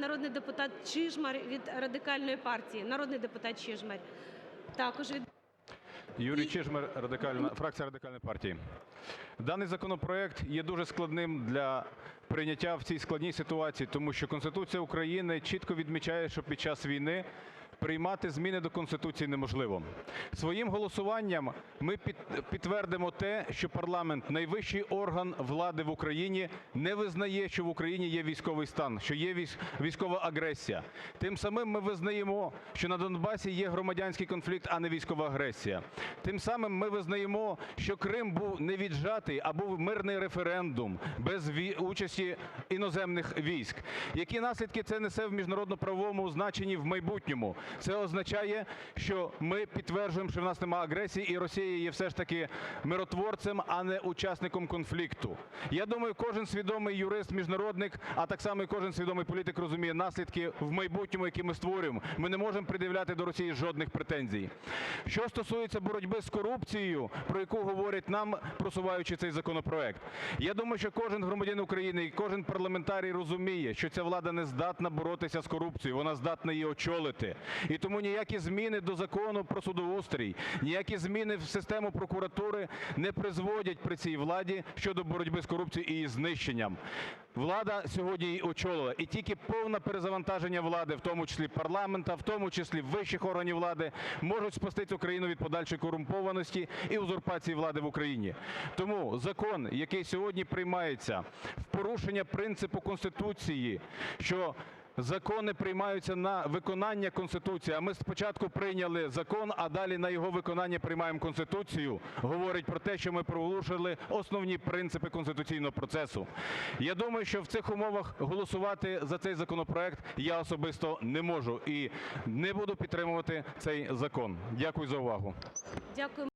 народний депутат Чижмарь від Радикальної партії. Народний депутат Чижмарь також від Юрій Чижмарь, радикальна фракція Радикальної партії. Даний законопроект є дуже складним для прийняття в цій складній ситуації, тому що Конституція України чітко відмічає, що під час війни приймати зміни до Конституції неможливо. Своїм голосуванням ми під- підтвердимо те, що парламент, найвищий орган влади в Україні, не визнає, що в Україні є військовий стан, що є військ- військова агресія. Тим самим ми визнаємо, що на Донбасі є громадянський конфлікт, а не військова агресія. Тим самим ми визнаємо, що Крим був не віджатий, а був мирний референдум без участі іноземних військ. Які наслідки це несе в міжнародно-правовому значенні в майбутньому? Це означає, що ми підтверджуємо, що в нас немає агресії, і Росія є все ж таки миротворцем, а не учасником конфлікту. Я думаю, кожен свідомий юрист, міжнародник, а так само і кожен свідомий політик розуміє наслідки в майбутньому, які ми створюємо. Ми не можемо пред'являти до Росії жодних претензій. Що стосується боротьби з корупцією, про яку говорять нам, просуваючи цей законопроект, я думаю, що кожен громадянин України і кожен парламентарій розуміє, що ця влада не здатна боротися з корупцією, вона здатна її очолити. І тому ніякі зміни до Закону про судоустрій, ніякі зміни в систему прокуратури не призводять при цій владі щодо боротьби з корупцією і її знищенням. Влада сьогодні її очолила, і тільки повне перезавантаження влади, в тому числі парламенту, в тому числі вищих органів влади, можуть спасти цю країну від подальшої корумпованості і узурпації влади в Україні. Тому закон, який сьогодні приймається в порушення принципу Конституції, що Закони приймаються на виконання Конституції, а ми спочатку прийняли закон, а далі на його виконання приймаємо Конституцію, говорить про те, що ми порушили основні принципи конституційного процесу. Я думаю, що в цих умовах голосувати за цей законопроект я особисто не можу і не буду підтримувати цей закон. Дякую за увагу.